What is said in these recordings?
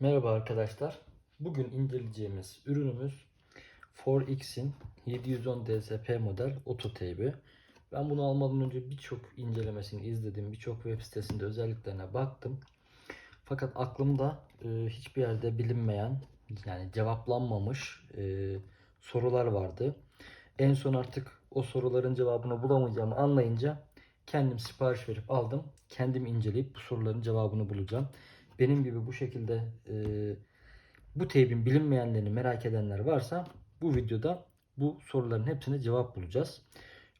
Merhaba arkadaşlar. Bugün inceleyeceğimiz ürünümüz 4X'in 710 DSP model oto teybi. Ben bunu almadan önce birçok incelemesini izledim. Birçok web sitesinde özelliklerine baktım. Fakat aklımda e, hiçbir yerde bilinmeyen yani cevaplanmamış e, sorular vardı. En son artık o soruların cevabını bulamayacağımı anlayınca kendim sipariş verip aldım. Kendim inceleyip bu soruların cevabını bulacağım. Benim gibi bu şekilde e, bu teybin bilinmeyenlerini merak edenler varsa bu videoda bu soruların hepsine cevap bulacağız.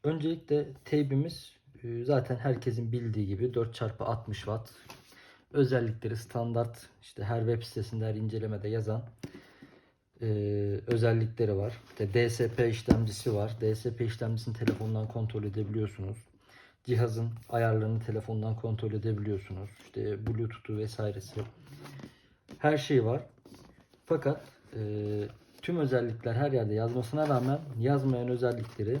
Öncelikle teybimiz e, zaten herkesin bildiği gibi 4x60 watt özellikleri standart işte her web sitesinde her incelemede yazan e, özellikleri var. İşte DSP işlemcisi var. DSP işlemcisini telefondan kontrol edebiliyorsunuz. Cihazın ayarlarını telefondan kontrol edebiliyorsunuz. İşte Bluetooth'u vesairesi. Her şey var. Fakat e, tüm özellikler her yerde yazmasına rağmen yazmayan özellikleri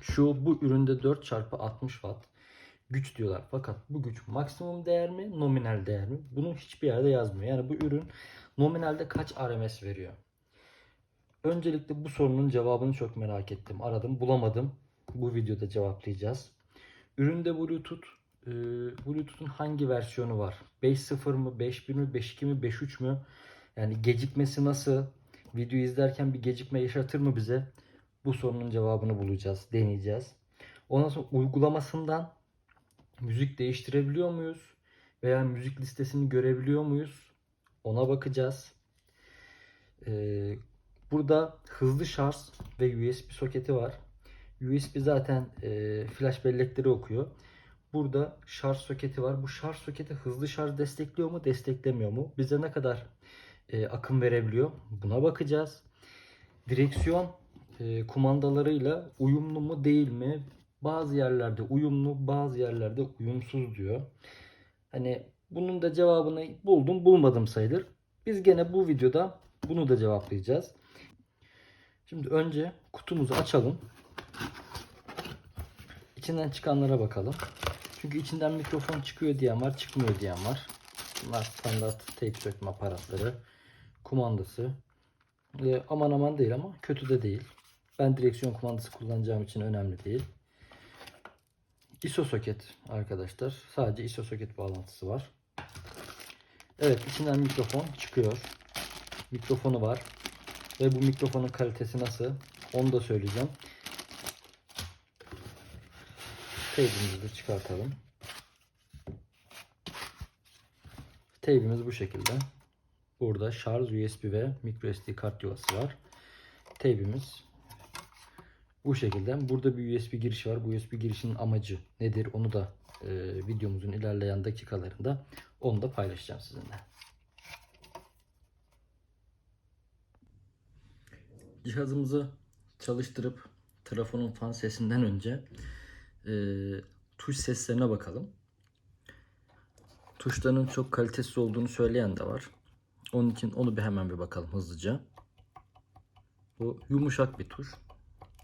şu bu üründe 4x60 watt güç diyorlar. Fakat bu güç maksimum değer mi, nominal değer mi? Bunu hiçbir yerde yazmıyor. Yani bu ürün nominalde kaç RMS veriyor? Öncelikle bu sorunun cevabını çok merak ettim. Aradım, bulamadım. Bu videoda cevaplayacağız. Üründe Bluetooth, e, Bluetooth'un hangi versiyonu var? 5.0 mı, 5.1 mi, 5.2 mi, 5.3 mü? Yani gecikmesi nasıl? Video izlerken bir gecikme yaşatır mı bize? Bu sorunun cevabını bulacağız, deneyeceğiz. Ondan sonra uygulamasından müzik değiştirebiliyor muyuz? Veya müzik listesini görebiliyor muyuz? Ona bakacağız. Ee, burada hızlı şarj ve USB soketi var. USB zaten e, flash bellekleri okuyor. Burada şarj soketi var. Bu şarj soketi hızlı şarj destekliyor mu, desteklemiyor mu? Bize ne kadar e, akım verebiliyor? Buna bakacağız. Direksiyon e, kumandalarıyla uyumlu mu değil mi? Bazı yerlerde uyumlu, bazı yerlerde uyumsuz diyor. Hani bunun da cevabını buldum, bulmadım sayılır. Biz gene bu videoda bunu da cevaplayacağız. Şimdi önce kutumuzu açalım. İçinden çıkanlara bakalım. Çünkü içinden mikrofon çıkıyor diyen var, çıkmıyor diyen var. Bunlar standart teyp sökme aparatları. Kumandası. Ee, aman aman değil ama kötü de değil. Ben direksiyon kumandası kullanacağım için önemli değil. ISO soket arkadaşlar. Sadece ISO soket bağlantısı var. Evet içinden mikrofon çıkıyor. Mikrofonu var. Ve bu mikrofonun kalitesi nasıl? Onu da söyleyeceğim. Teybimizi çıkartalım. Teybimiz bu şekilde. Burada şarj USB ve microSD kart yuvası var. Teybimiz bu şekilde. Burada bir USB girişi var. Bu USB girişinin amacı nedir? Onu da e, videomuzun ilerleyen dakikalarında onu da paylaşacağım sizinle. Cihazımızı çalıştırıp telefonun fan sesinden önce e, tuş seslerine bakalım. Tuşların çok kalitesiz olduğunu söyleyen de var. Onun için onu bir hemen bir bakalım hızlıca. Bu yumuşak bir tuş.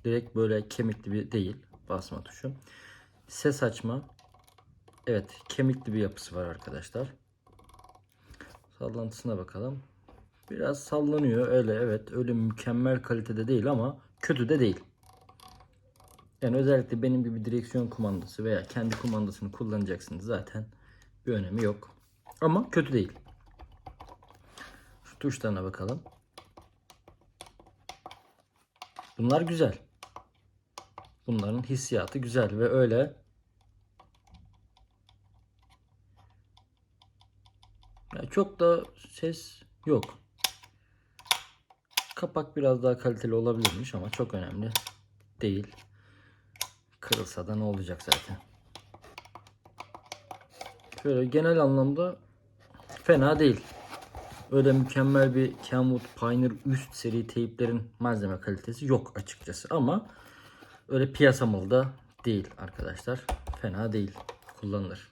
Direkt böyle kemikli bir değil basma tuşu. Ses açma. Evet kemikli bir yapısı var arkadaşlar. Sallantısına bakalım. Biraz sallanıyor öyle evet öyle mükemmel kalitede değil ama kötü de değil. Yani özellikle benim gibi direksiyon kumandası veya kendi kumandasını kullanacaksınız zaten bir önemi yok. Ama kötü değil. Şu tuşlarına bakalım. Bunlar güzel. Bunların hissiyatı güzel ve öyle ya çok da ses yok. Kapak biraz daha kaliteli olabilirmiş ama çok önemli değil. Kırılsa da ne olacak zaten. Şöyle genel anlamda fena değil. Öyle mükemmel bir Kenwood Pioneer üst seri teyplerin malzeme kalitesi yok açıkçası ama öyle piyasa malı da değil arkadaşlar. Fena değil. Kullanılır.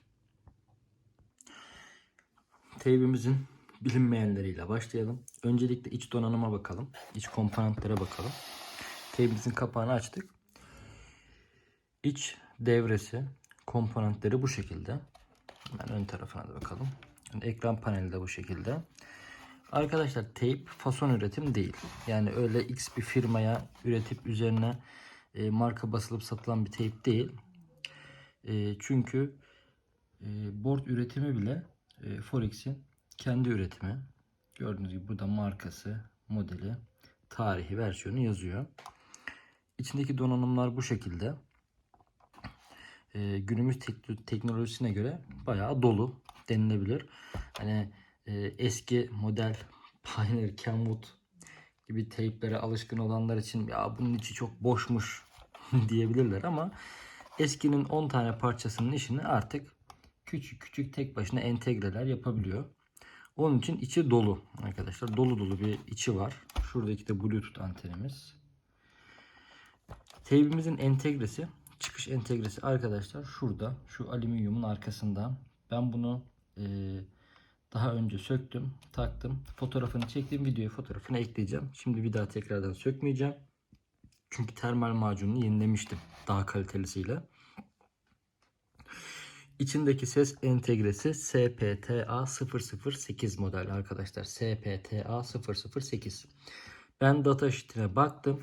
Teybimizin bilinmeyenleriyle başlayalım. Öncelikle iç donanıma bakalım. İç komponentlere bakalım. Teybimizin kapağını açtık. İç devresi komponentleri bu şekilde. Hemen ön tarafına da bakalım. Yani ekran paneli de bu şekilde. Arkadaşlar teyp fason üretim değil. Yani öyle X bir firmaya üretip üzerine e, marka basılıp satılan bir teyp değil. E, çünkü e, board üretimi bile e, Forex'in kendi üretimi. Gördüğünüz gibi burada markası, modeli, tarihi, versiyonu yazıyor. İçindeki donanımlar bu şekilde. E, günümüz tek- teknolojisine göre bayağı dolu denilebilir. Hani e, eski model Pioneer, Kenwood gibi teyplere alışkın olanlar için ya bunun içi çok boşmuş diyebilirler ama eskinin 10 tane parçasının işini artık küçük küçük tek başına entegreler yapabiliyor. Onun için içi dolu arkadaşlar. Dolu dolu bir içi var. Şuradaki de Bluetooth antenimiz. Teybimizin entegresi, çıkış entegresi arkadaşlar şurada. Şu alüminyumun arkasında. Ben bunu eee, daha önce söktüm, taktım. Fotoğrafını çektim. Videoya fotoğrafını ekleyeceğim. Şimdi bir daha tekrardan sökmeyeceğim. Çünkü termal macununu yenilemiştim. Daha kalitelisiyle. İçindeki ses entegresi SPTA 008 model arkadaşlar. SPTA 008. Ben data sheet'ine baktım.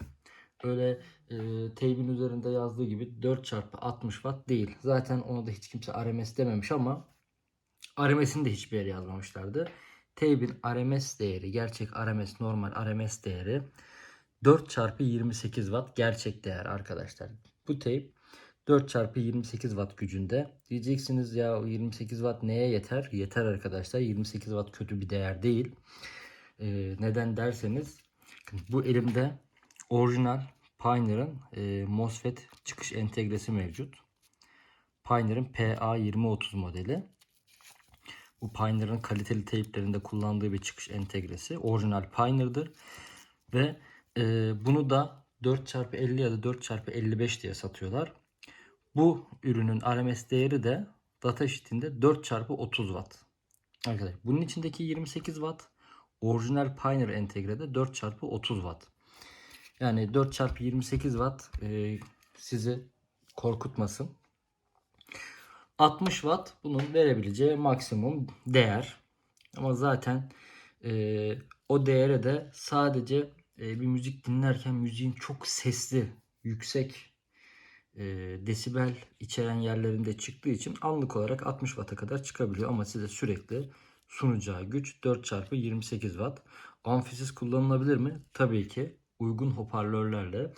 Öyle e, teybin üzerinde yazdığı gibi 4x60 watt değil. Zaten onu da hiç kimse RMS dememiş ama RMS'ini de hiçbir yere yazmamışlardı. Teybin RMS değeri, gerçek RMS, normal RMS değeri 4 çarpı 28 watt gerçek değer arkadaşlar. Bu teyp 4 çarpı 28 watt gücünde. Diyeceksiniz ya o 28 watt neye yeter? Yeter arkadaşlar. 28 watt kötü bir değer değil. Ee, neden derseniz bu elimde orijinal Pioneer'ın e, MOSFET çıkış entegresi mevcut. Pioneer'ın PA2030 modeli. Bu Pioneer'ın kaliteli teyplerinde kullandığı bir çıkış entegresi. Orijinal Pioneer'dır. Ve e, bunu da 4x50 ya da 4x55 diye satıyorlar. Bu ürünün RMS değeri de datasheet'inde 4x30 watt. Arkadaşlar bunun içindeki 28 watt orijinal Pioneer entegrede 4x30 watt. Yani 4x28 watt e, sizi korkutmasın. 60 watt bunun verebileceği maksimum değer. Ama zaten e, o değere de sadece e, bir müzik dinlerken müziğin çok sesli, yüksek e, desibel içeren yerlerinde çıktığı için anlık olarak 60 Watt'a kadar çıkabiliyor. Ama size sürekli sunacağı güç 4 çarpı 28 Watt. Amfisiz kullanılabilir mi? Tabii ki. Uygun hoparlörlerle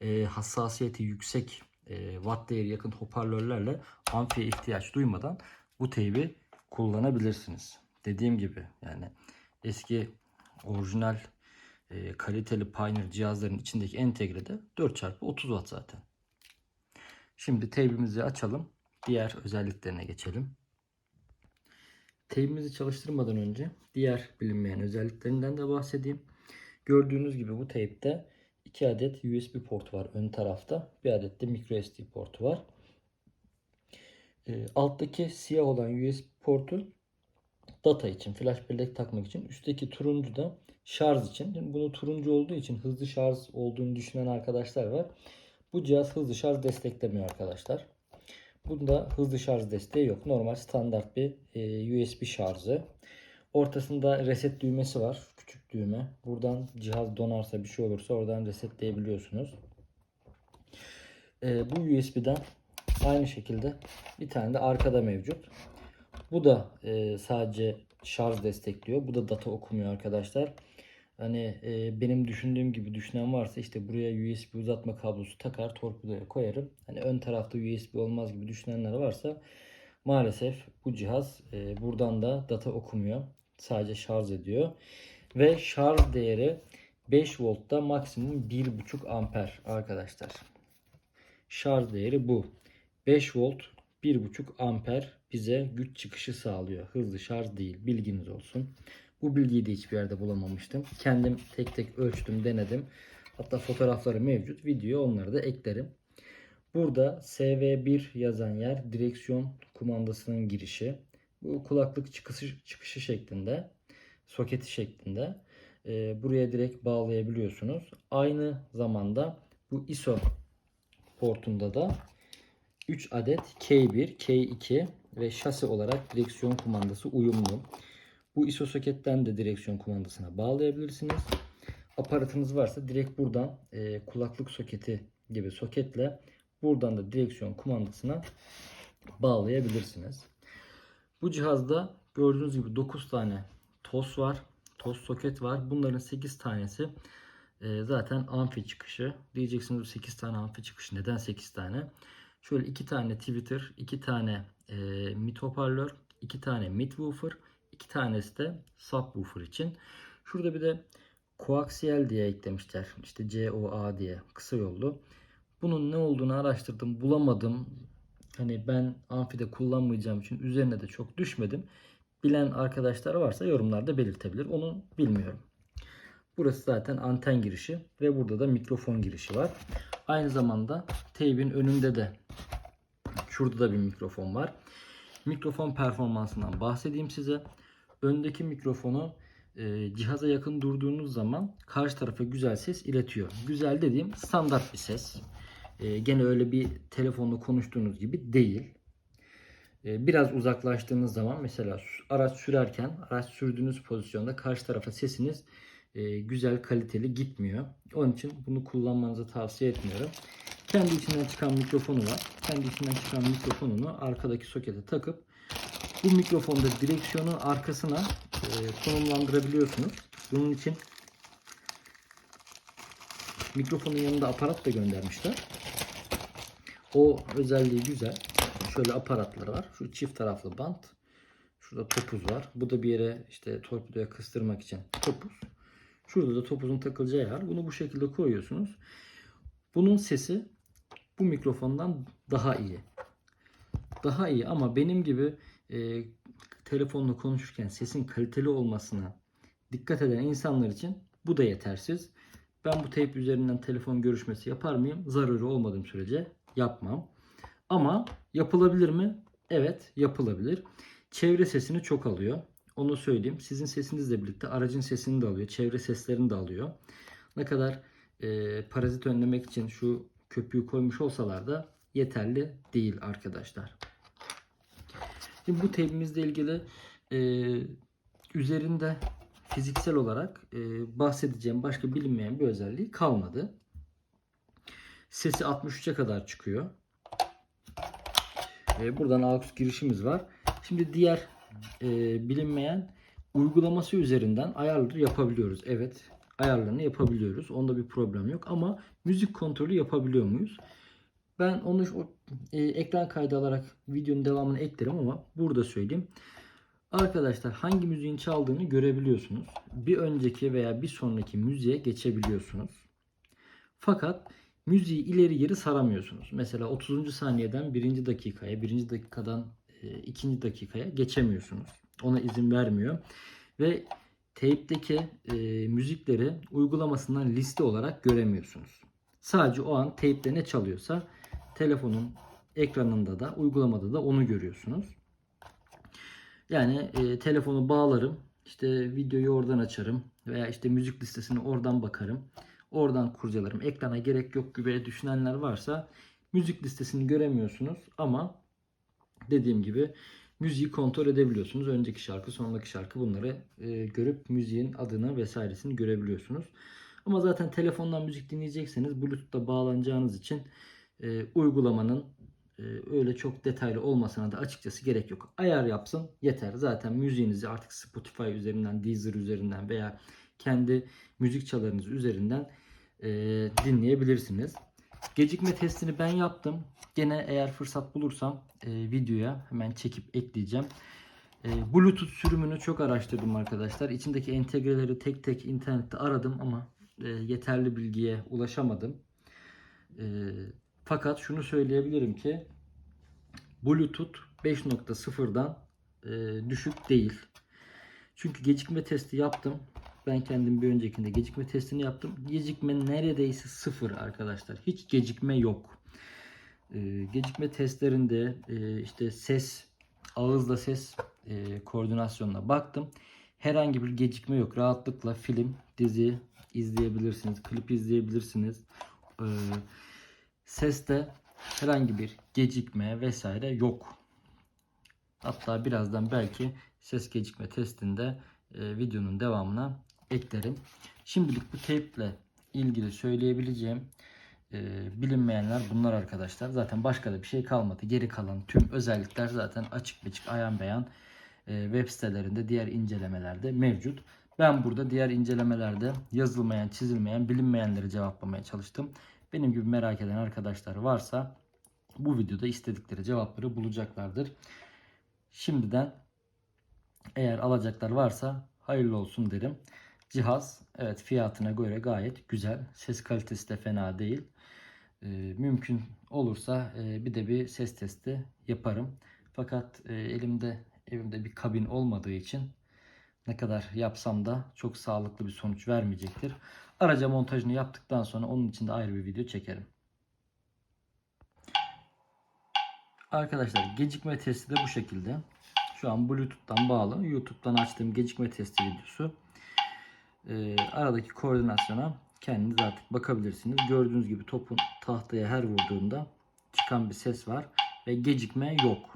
e, hassasiyeti yüksek e, watt değeri yakın hoparlörlerle amfiye ihtiyaç duymadan bu teybi kullanabilirsiniz. Dediğim gibi yani eski orijinal e, kaliteli Pioneer cihazların içindeki entegrede 4x30 Watt zaten. Şimdi teybimizi açalım. Diğer özelliklerine geçelim. Teybimizi çalıştırmadan önce diğer bilinmeyen özelliklerinden de bahsedeyim. Gördüğünüz gibi bu teypte 2 adet USB port var ön tarafta. Bir adet de microSD portu var. E, alttaki siyah olan USB portu data için, flash bellek takmak için. Üstteki turuncu da şarj için. Şimdi bunu turuncu olduğu için hızlı şarj olduğunu düşünen arkadaşlar var. Bu cihaz hızlı şarj desteklemiyor arkadaşlar. Bunda hızlı şarj desteği yok. Normal standart bir e, USB şarjı. Ortasında reset düğmesi var. Düğme. Buradan cihaz donarsa bir şey olursa oradan resetleyebiliyorsunuz. E, bu USB'den aynı şekilde bir tane de arkada mevcut. Bu da e, sadece şarj destekliyor. Bu da data okumuyor arkadaşlar. Hani e, benim düşündüğüm gibi düşünen varsa işte buraya USB uzatma kablosu takar torpidoya koyarım. Hani ön tarafta USB olmaz gibi düşünenler varsa maalesef bu cihaz e, buradan da data okumuyor. Sadece şarj ediyor. Ve şarj değeri 5 voltta maksimum 1.5 amper arkadaşlar. Şarj değeri bu. 5 volt 1.5 amper bize güç çıkışı sağlıyor. Hızlı şarj değil. Bilginiz olsun. Bu bilgiyi de hiçbir yerde bulamamıştım. Kendim tek tek ölçtüm, denedim. Hatta fotoğrafları mevcut. Video onları da eklerim. Burada SV1 yazan yer direksiyon kumandasının girişi. Bu kulaklık çıkışı, çıkışı şeklinde. Soketi şeklinde. Ee, buraya direkt bağlayabiliyorsunuz. Aynı zamanda bu ISO portunda da 3 adet K1, K2 ve şase olarak direksiyon kumandası uyumlu. Bu ISO soketten de direksiyon kumandasına bağlayabilirsiniz. Aparatınız varsa direkt buradan e, kulaklık soketi gibi soketle buradan da direksiyon kumandasına bağlayabilirsiniz. Bu cihazda gördüğünüz gibi 9 tane TOS var. TOS soket var. Bunların 8 tanesi e, zaten amfi çıkışı. Diyeceksiniz bu 8 tane amfi çıkışı. Neden 8 tane? Şöyle 2 tane Twitter, 2 tane e, mid hoparlör, 2 tane mid woofer, 2 tanesi de subwoofer için. Şurada bir de koaksiyel diye eklemişler. İşte COA diye kısa yollu. Bunun ne olduğunu araştırdım, bulamadım. Hani ben amfide kullanmayacağım için üzerine de çok düşmedim. Bilen arkadaşlar varsa yorumlarda belirtebilir. Onu bilmiyorum. Burası zaten anten girişi ve burada da mikrofon girişi var. Aynı zamanda teybin önünde de şurada da bir mikrofon var. Mikrofon performansından bahsedeyim size. Öndeki mikrofonu e, cihaza yakın durduğunuz zaman karşı tarafa güzel ses iletiyor. Güzel dediğim standart bir ses. E, gene öyle bir telefonla konuştuğunuz gibi değil. E, biraz uzaklaştığınız zaman mesela araç sürerken araç sürdüğünüz pozisyonda karşı tarafa sesiniz e, güzel kaliteli gitmiyor. Onun için bunu kullanmanızı tavsiye etmiyorum. Kendi içinden çıkan mikrofonu var. Kendi içinden çıkan mikrofonunu arkadaki sokete takıp bu mikrofonda direksiyonun arkasına e, konumlandırabiliyorsunuz. Bunun için mikrofonun yanında aparat da göndermişler. O özelliği güzel. Şöyle aparatları var. Şu çift taraflı bant. Şurada topuz var. Bu da bir yere işte torpidoya kıstırmak için topuz. Şurada da topuzun takılacağı yer. Bunu bu şekilde koyuyorsunuz. Bunun sesi bu mikrofondan daha iyi. Daha iyi ama benim gibi e, telefonla konuşurken sesin kaliteli olmasına dikkat eden insanlar için bu da yetersiz. Ben bu teyp üzerinden telefon görüşmesi yapar mıyım? Zararı olmadığım sürece yapmam. Ama yapılabilir mi? Evet yapılabilir. Çevre sesini çok alıyor. Onu söyleyeyim. Sizin sesinizle birlikte aracın sesini de alıyor. Çevre seslerini de alıyor. Ne kadar e, parazit önlemek için şu köpüğü koymuş olsalar da yeterli değil arkadaşlar. Şimdi bu teybimizle ilgili e, üzerinde fiziksel olarak e, bahsedeceğim başka bilinmeyen bir özelliği kalmadı. Sesi 63'e kadar çıkıyor. E, buradan AUX girişimiz var. Şimdi diğer e, bilinmeyen uygulaması üzerinden ayarları yapabiliyoruz. Evet ayarlarını yapabiliyoruz. Onda bir problem yok ama müzik kontrolü yapabiliyor muyuz? Ben onu o, e, ekran kaydı alarak videonun devamını eklerim ama burada söyleyeyim. Arkadaşlar hangi müziğin çaldığını görebiliyorsunuz. Bir önceki veya bir sonraki müziğe geçebiliyorsunuz. Fakat müziği ileri geri saramıyorsunuz. Mesela 30. saniyeden 1. dakikaya, 1. dakikadan 2. dakikaya geçemiyorsunuz. Ona izin vermiyor. Ve teypteki e, müzikleri uygulamasından liste olarak göremiyorsunuz. Sadece o an teypte ne çalıyorsa telefonun ekranında da uygulamada da onu görüyorsunuz. Yani e, telefonu bağlarım. işte videoyu oradan açarım veya işte müzik listesini oradan bakarım. Oradan kurcalarım. Ekrana gerek yok gibi düşünenler varsa müzik listesini göremiyorsunuz ama dediğim gibi müziği kontrol edebiliyorsunuz. Önceki şarkı, sonraki şarkı bunları e, görüp müziğin adını vesairesini görebiliyorsunuz. Ama zaten telefondan müzik dinleyecekseniz Bluetooth'ta bağlanacağınız için e, uygulamanın e, öyle çok detaylı olmasına da açıkçası gerek yok. Ayar yapsın yeter. Zaten müziğinizi artık Spotify üzerinden, Deezer üzerinden veya kendi müzik çalarınız üzerinden e, dinleyebilirsiniz. Gecikme testini ben yaptım. Gene eğer fırsat bulursam e, videoya hemen çekip ekleyeceğim. E, Bluetooth sürümünü çok araştırdım arkadaşlar. İçindeki entegreleri tek tek internette aradım ama e, yeterli bilgiye ulaşamadım. E, fakat şunu söyleyebilirim ki Bluetooth 5.0'dan e, düşük değil. Çünkü gecikme testi yaptım. Ben kendim bir öncekinde gecikme testini yaptım. Gecikme neredeyse sıfır arkadaşlar. Hiç gecikme yok. Ee, gecikme testlerinde e, işte ses, ağızla ses e, koordinasyonuna baktım. Herhangi bir gecikme yok. Rahatlıkla film, dizi izleyebilirsiniz. Klip izleyebilirsiniz. Ee, seste herhangi bir gecikme vesaire yok. Hatta birazdan belki ses gecikme testinde e, videonun devamına eklerim. Şimdilik bu ile ilgili söyleyebileceğim e, bilinmeyenler bunlar arkadaşlar. Zaten başka da bir şey kalmadı. Geri kalan tüm özellikler zaten açık biçik ayan beyan e, web sitelerinde diğer incelemelerde mevcut. Ben burada diğer incelemelerde yazılmayan, çizilmeyen, bilinmeyenleri cevaplamaya çalıştım. Benim gibi merak eden arkadaşlar varsa bu videoda istedikleri cevapları bulacaklardır. Şimdiden eğer alacaklar varsa hayırlı olsun derim. Cihaz evet fiyatına göre gayet güzel. Ses kalitesi de fena değil. Ee, mümkün olursa e, bir de bir ses testi yaparım. Fakat e, elimde evimde bir kabin olmadığı için ne kadar yapsam da çok sağlıklı bir sonuç vermeyecektir. Araca montajını yaptıktan sonra onun için de ayrı bir video çekerim. Arkadaşlar gecikme testi de bu şekilde. Şu an Bluetooth'tan bağlı. YouTube'dan açtığım gecikme testi videosu. Ee, aradaki koordinasyona kendiniz artık bakabilirsiniz. Gördüğünüz gibi topun tahtaya her vurduğunda çıkan bir ses var ve gecikme yok.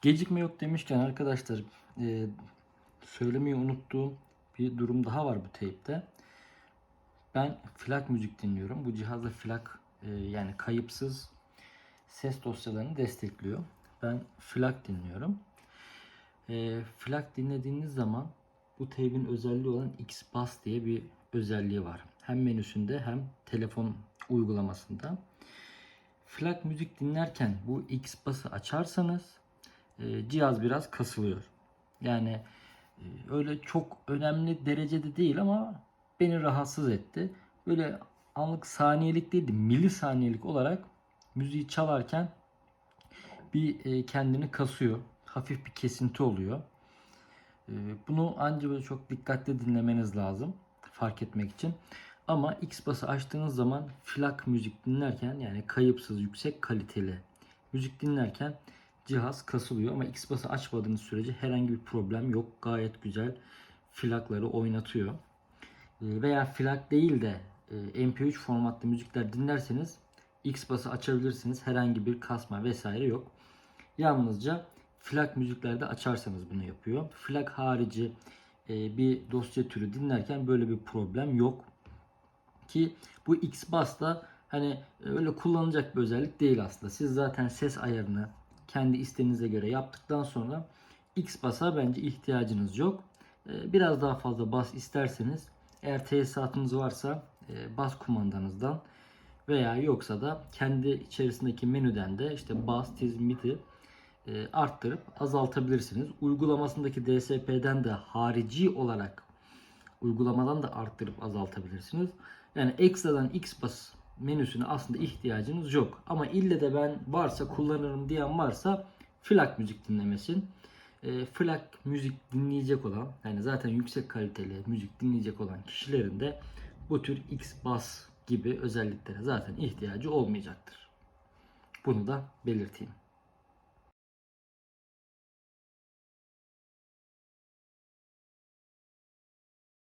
Gecikme yok demişken arkadaşlar e, söylemeyi unuttuğum bir durum daha var bu teypte. Ben flak müzik dinliyorum. Bu cihazda flak e, yani kayıpsız ses dosyalarını destekliyor. Ben flak dinliyorum. E, flak dinlediğiniz zaman bu teybin özelliği olan X-Bass diye bir özelliği var. Hem menüsünde hem telefon uygulamasında. Flak müzik dinlerken bu X-Bass'ı açarsanız cihaz biraz kasılıyor. Yani e, öyle çok önemli derecede değil ama beni rahatsız etti. Böyle anlık saniyelik değil de milisaniyelik olarak müziği çalarken bir e, kendini kasıyor. Hafif bir kesinti oluyor. E, Bunu ancak böyle çok dikkatli dinlemeniz lazım fark etmek için. Ama X-Bass'ı açtığınız zaman flak müzik dinlerken yani kayıpsız yüksek kaliteli müzik dinlerken cihaz kasılıyor ama X-Bass'ı açmadığınız sürece herhangi bir problem yok. Gayet güzel flakları oynatıyor. E, Veya flak değil de e, MP3 formatlı müzikler dinlerseniz X-Bass'ı açabilirsiniz. Herhangi bir kasma vesaire yok. Yalnızca flak müziklerde açarsanız bunu yapıyor. Flak harici e, bir dosya türü dinlerken böyle bir problem yok. Ki bu da hani öyle kullanılacak bir özellik değil aslında. Siz zaten ses ayarını kendi isteğinize göre yaptıktan sonra X-Bass'a bence ihtiyacınız yok. E, Biraz daha fazla bas isterseniz eğer tesisatınız varsa e, bas kumandanızdan veya yoksa da kendi içerisindeki menüden de işte bas, tiz, midi e, arttırıp azaltabilirsiniz. Uygulamasındaki DSP'den de harici olarak uygulamadan da arttırıp azaltabilirsiniz. Yani ekstradan X-Bus menüsüne aslında ihtiyacınız yok. Ama ille de ben varsa kullanırım diyen varsa flak müzik dinlemesin. E, flak müzik dinleyecek olan yani zaten yüksek kaliteli müzik dinleyecek olan kişilerin de bu tür X-Bus gibi özelliklere zaten ihtiyacı olmayacaktır. Bunu da belirteyim.